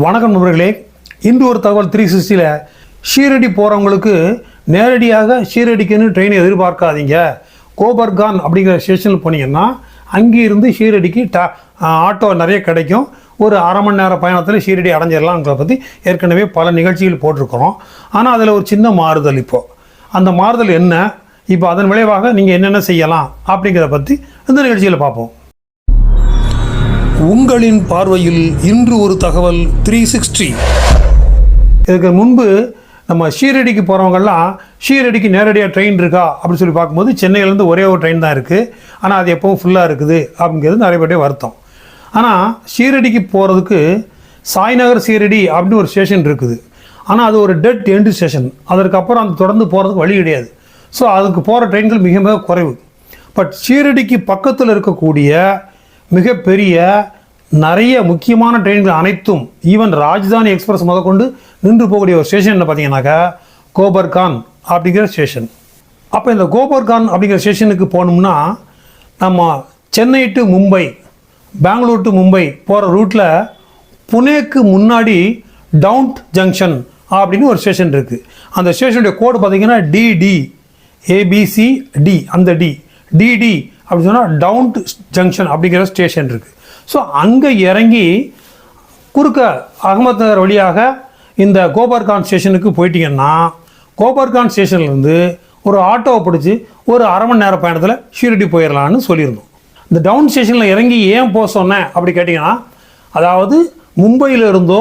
வணக்கம் நண்பர்களே. இன்று ஒரு தகவல் த்ரீ சிக்ஸ்டியில் ஷீரடி போகிறவங்களுக்கு நேரடியாக ஷீரடிக்குன்னு ட்ரெயினை எதிர்பார்க்காதீங்க. கோபர்கான் அப்படிங்கிற ஸ்டேஷனில் போனீங்கன்னா அங்கேருந்து ஷீரடிக்கு டா ஆட்டோ நிறைய கிடைக்கும். ஒரு அரை மணி நேர பயணத்தில் ஷீரடி அடைஞ்சிடலாம்ங்கிறத பற்றி ஏற்கனவே பல நிகழ்ச்சிகள் போட்டிருக்கிறோம். ஆனால் அதில் ஒரு சின்ன மாறுதல் இப்போது அந்த மாறுதல் என்ன? இப்போ அதன் விளைவாக நீங்கள் என்னென்ன செய்யலாம்? அப்படிங்கிறத பற்றி இந்த நிகழ்ச்சியில் பார்ப்போம். உங்களின் பார்வையில் இன்று ஒரு தகவல் த்ரீ சிக்ஸ்டி இதுக்கு முன்பு நம்ம ஷீரடிக்கு போகிறவங்கெல்லாம் ஷீரடிக்கு நேரடியாக ட்ரெயின் இருக்கா? அப்படின்னு சொல்லி பார்க்கும்போது சென்னையிலேருந்து ஒரே ஒரு ட்ரெயின் தான் இருக்குது ஆனால் அது எப்பவும் ஃபுல்லாக இருக்குது அப்படிங்கிறது நிறைய பேருடைய வருத்தம். ஆனால் ஷீரடிக்கு போகிறதுக்கு சாய்நகர் ஷீரடி அப்படின்னு ஒரு ஸ்டேஷன் இருக்குது. ஆனால் அது ஒரு டெட் எண்டு ஸ்டேஷன் அதற்கப்புறம் அந்த தொடர்ந்து போகிறதுக்கு வழி கிடையாது. ஸோ அதுக்கு போகிற ட்ரெயின்கள் மிக மிக குறைவு. பட் ஷீரடிக்கு பக்கத்தில் இருக்கக்கூடிய மிகப்பெரிய நிறைய முக்கியமான ட்ரெயின்கள் அனைத்தும் ஈவன் ராஜ்தானி எக்ஸ்பிரஸ் முதற்கொண்டு நின்று போகக்கூடிய ஒரு ஸ்டேஷன் என்ன பார்த்தீங்கன்னாக்கா கோபர்கான் அப்படிங்கிற ஸ்டேஷன் அப்போ இந்த கோபர்கான் அப்படிங்கிற ஸ்டேஷனுக்கு போனோம்னா நம்ம சென்னை டு மும்பை பெங்களூர் டு மும்பை போகிற ரூட்டில் புனேக்கு முன்னாடி டவுண்ட் ஜங்ஷன் அப்படின்னு ஒரு ஸ்டேஷன் இருக்குது அந்த ஸ்டேஷனுடைய கோடு பார்த்தீங்கன்னா டிடி ஏபிசி டி அந்த டி டிடி அப்படின்னு சொன்னால் டவுண்ட் ஜங்ஷன் அப்படிங்கிற ஸ்டேஷன் இருக்குது ஸோ அங்கே இறங்கி குறுக்க அகமது நகர் வழியாக இந்த கோபர்கான் ஸ்டேஷனுக்கு போயிட்டீங்கன்னா கோபர்கான் ஸ்டேஷன்லேருந்து ஒரு ஆட்டோவை பிடிச்சி ஒரு அரை மணி நேர பயணத்தில் ஷீரடி போயிடலான்னு சொல்லியிருந்தோம். இந்த டவுன் ஸ்டேஷனில் இறங்கி ஏன் போக சொன்னேன் அப்படி கேட்டிங்கன்னா அதாவது மும்பையிலிருந்தோ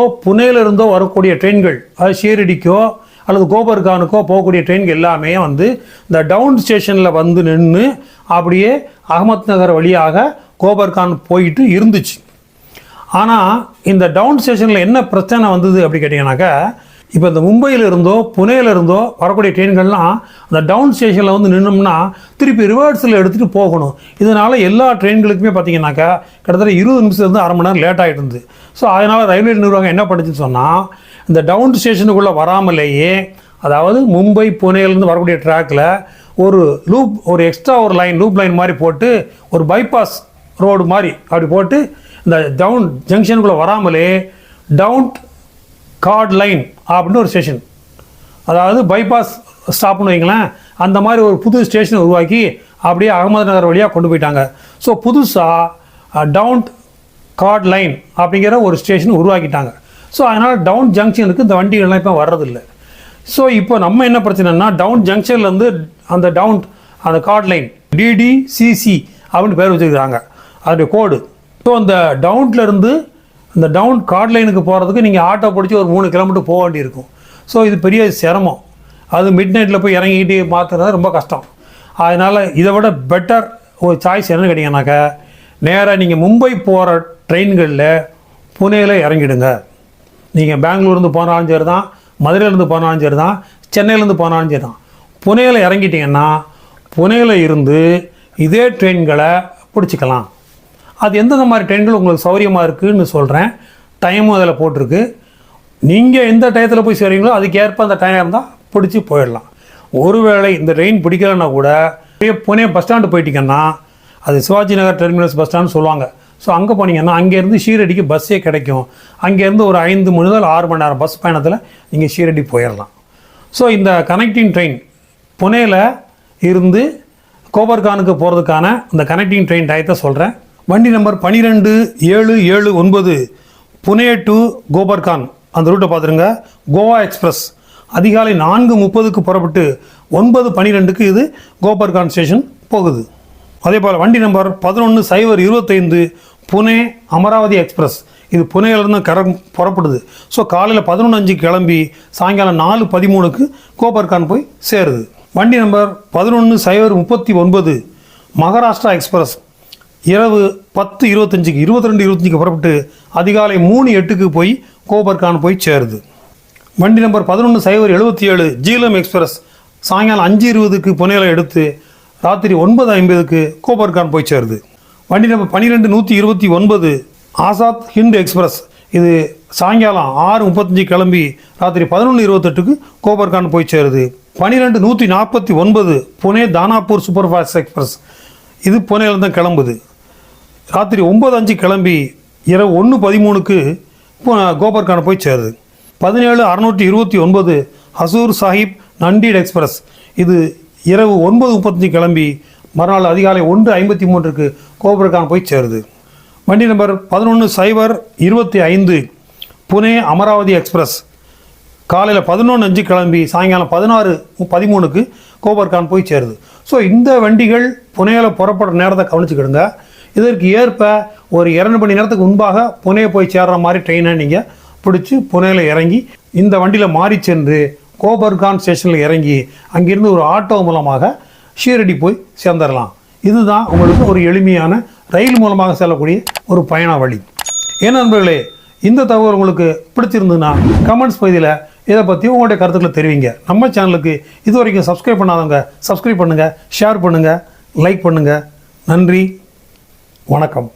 இருந்தோ வரக்கூடிய ட்ரெயின்கள் அது ஷீரடிக்கோ அல்லது கோபர்கானுக்கோ போகக்கூடிய ட்ரெயின்கள் எல்லாமே வந்து இந்த டவுன் ஸ்டேஷனில் வந்து நின்று அப்படியே அகமத் நகர் வழியாக கோபர்கான் போயிட்டு இருந்துச்சு. ஆனால் இந்த டவுன் ஸ்டேஷனில் என்ன பிரச்சனை வந்தது அப்படி கேட்டிங்கனாக்கா இப்போ இந்த மும்பையில் இருந்தோ புனேல இருந்தோ வரக்கூடிய ட்ரெயின்கள்லாம் அந்த டவுன் ஸ்டேஷனில் வந்து நின்னோம்னா திருப்பி ரிவர்ஸில் எடுத்துகிட்டு போகணும். இதனால் எல்லா ட்ரெயின்களுக்குமே பார்த்தீங்கன்னாக்கா கிட்டத்தட்ட இருபது நிமிஷத்துலேருந்து அரை மணி நேரம் லேட் ஆகிட்டு இருந்தது. ஸோ அதனால் ரயில்வே நிர்வாகம் என்ன பண்ணுச்சுன்னு சொன்னால் இந்த டவுன் ஸ்டேஷனுக்குள்ளே வராமலேயே அதாவது மும்பை புனேலேருந்து வரக்கூடிய ட்ராக்கில் ஒரு லூப் ஒரு எக்ஸ்ட்ரா ஒரு லைன் லூப் லைன் மாதிரி போட்டு ஒரு பைபாஸ் ரோடு மாதிரி அப்படி போட்டு இந்த டவுன் ஜங்ஷனுக்குள்ளே வராமலே டவுன் கார்ட் லைன் அப்படின்னு ஒரு ஸ்டேஷன் அதாவது பைபாஸ் ஸ்டாப்னு வைங்களேன். அந்த மாதிரி ஒரு புது ஸ்டேஷனை உருவாக்கி அப்படியே அகமது நகர் வழியாக கொண்டு போயிட்டாங்க. ஸோ புதுசாக டவுன் கார்ட் லைன் அப்படிங்கிற ஒரு ஸ்டேஷன் உருவாக்கிட்டாங்க. ஸோ அதனால் டவுன் ஜங்ஷனுக்கு இந்த வண்டிகள்லாம் இப்போ வர்றதில்லை. ஸோ இப்போ நம்ம என்ன பிரச்சனைனா டவுன் ஜங்ஷன்லேருந்து அந்த டவுன் அந்த கார்ட் லைன் டிடிசிசி அப்படின்னு பேர் வச்சுருக்காங்க அதனுடைய கோடு. ஸோ அந்த டவுன்லேருந்து அந்த டவுன் கார்ட் லைனுக்கு போகிறதுக்கு நீங்கள் ஆட்டோ பிடிச்சி ஒரு மூணு கிலோமீட்டர் போக வேண்டியிருக்கும். ஸோ இது பெரிய சிரமம். அது மிட் நைட்டில் போய் இறங்கிக்கிட்டு மாற்றுறது ரொம்ப கஷ்டம். அதனால் இதை விட பெட்டர் ஒரு சாய்ஸ் என்னன்னு கேட்டிங்கனாக்கா நேராக நீங்கள் மும்பை போகிற ட்ரெயின்களில் புனேல இறங்கிடுங்க. நீங்கள் பெங்களூர்லேருந்து போனாலும் சரி தான் மதுரையிலேருந்து போனாலும் சரி தான் சென்னையிலேருந்து போனாலும் சரி தான். புனேல இறங்கிட்டிங்கன்னா புனேல இருந்து இதே ட்ரெயின்களை பிடிச்சிக்கலாம். அது எந்தெந்த மாதிரி ட்ரெயின்கள் உங்களுக்கு சௌகரியமாக இருக்குதுன்னு சொல்கிறேன் டைமும் அதில் போட்டிருக்கு. நீங்கள் எந்த டயத்தில் போய் சேருவீங்களோ அதுக்கேற்ப அந்த டைம் இருந்தால் பிடிச்சி போயிடலாம். ஒருவேளை இந்த ட்ரெயின் பிடிக்கலைன்னா கூட அப்படியே புனே பஸ் ஸ்டாண்டு போயிட்டீங்கன்னா அது Shivaji Nagar terminus bus stand சொல்லுவாங்க. ஸோ அங்கே போனீங்கன்னா அங்கேருந்து ஷீரடிக்கு பஸ்ஸே கிடைக்கும். அங்கேருந்து ஒரு ஐந்து மணி முதல் ஆறு மணி நேரம் பஸ் பயணத்தில் நீங்கள் ஷீரடி போயிடலாம். ஸோ இந்த கனெக்டிங் ட்ரெயின் புனேல இருந்து கோபர்கானுக்கு போகிறதுக்கான இந்த கனெக்டிங் ட்ரெயின் டயத்தை சொல்கிறேன் வண்டி நம்பர் பன்னிரெண்டு ஏழு ஏழு ஒன்பது புனே டு கோபர்கான். அந்த ரூட்டை பார்த்துருங்க. கோவா எக்ஸ்பிரஸ். அதிகாலை நான்கு முப்பதுக்கு புறப்பட்டு ஒன்பது பன்னிரெண்டுக்கு இது கோபர்கான் ஸ்டேஷன் போகுது. அதே போல் வண்டி நம்பர் பதினொன்று சைபர் இருபத்தைந்து புனே அமராவதி எக்ஸ்பிரஸ். இது புனேலேருந்து கர புறப்படுது. ஸோ காலையில் பதினொன்று அஞ்சு கிளம்பி சாயங்காலம் நாலு பதிமூணுக்கு கோபர்கான் போய் சேருது. வண்டி நம்பர் பதினொன்று சைபர் முப்பத்தி ஒன்பது மகாராஷ்டிரா எக்ஸ்பிரஸ். இரவு பத்து இருபத்தஞ்சுக்கு இருபத்தி ரெண்டு இருபத்தஞ்சுக்கு புறப்பட்டு அதிகாலை மூணு எட்டுக்கு போய் கோபர்கான் போய் சேருது. வண்டி நம்பர் பதினொன்று சைபர் எழுபத்தி ஏழு ஜீலம் எக்ஸ்பிரஸ் சாயங்காலம் அஞ்சு இருபதுக்கு புனேல எடுத்து ராத்திரி ஒன்பது ஐம்பதுக்கு கோபர்கான் போய் சேருது. வண்டி நம்பர் பன்னிரெண்டு நூற்றி இருபத்தி ஒன்பது ஆசாத் ஹிண்ட் எக்ஸ்பிரஸ். இது சாயங்காலம் ஆறு முப்பத்தஞ்சு கிளம்பி ராத்திரி பதினொன்று இருபத்தெட்டுக்கு கோபர்கான் போய் சேருது. பன்னிரெண்டு நூற்றி நாற்பத்தி ஒன்பது Pune Danapur super fast express. இது புனேலேருந்து கிளம்புது. ராத்திரி ஒம்பது அஞ்சு கிளம்பி இரவு ஒன்று பதிமூணுக்கு பு- கோபர்கான் போய் சேருது. பதினேழு அறுநூற்றி இருபத்தி ஒன்பது ஹசூர் சாஹிப் நண்டீட் எக்ஸ்பிரஸ். இது இரவு ஒன்பது முப்பத்தஞ்சு கிளம்பி மறுநாள் அதிகாலை ஒன்று ஐம்பத்தி மூன்றுக்கு கோபர்கான் போய் சேருது. வண்டி நம்பர் பதினொன்று சைபர் இருபத்தி ஐந்து புனே அமராவதி எக்ஸ்பிரஸ். காலையில் பதினொன்று அஞ்சு கிளம்பி சாயங்காலம் பதினாறு பதிமூணுக்கு கோபர்கான் போய் சேருது. ஸோ இந்த வண்டிகள் புனேயில் புறப்படுற நேரத்தை கவனிச்சுக்கிடுங்க. இதற்கு ஏற்ப ஒரு இரண்டு மணி நேரத்துக்கு முன்பாக புனே போய் சேர்ற மாதிரி ட்ரெயினை நீங்கள் பிடிச்சி புனேயில் இறங்கி இந்த வண்டியில் மாறி சென்று கோபர்கான் ஸ்டேஷனில் இறங்கி அங்கிருந்து ஒரு ஆட்டோ மூலமாக ஷீரடி போய் சேர்ந்துடலாம். இதுதான் உங்களுக்கு ஒரு எளிமையான ரயில் மூலமாக செல்லக்கூடிய ஒரு பயண வழி. ஏன் நண்பர்களே இந்த தகவல் உங்களுக்கு பிடிச்சிருந்ததுன்னா கமெண்ட்ஸ் பகுதியில் இதை பற்றி உங்களுடைய கருத்துக்களை தெரிவிங்க. நம்ம சேனலுக்கு இது வரைக்கும் சப்ஸ்கிரைப் பண்ணாதவங்க சப்ஸ்கிரைப் பண்ணுங்கள் ஷேர் பண்ணுங்கள் லைக் பண்ணுங்கள் நன்றி. வணக்கம்.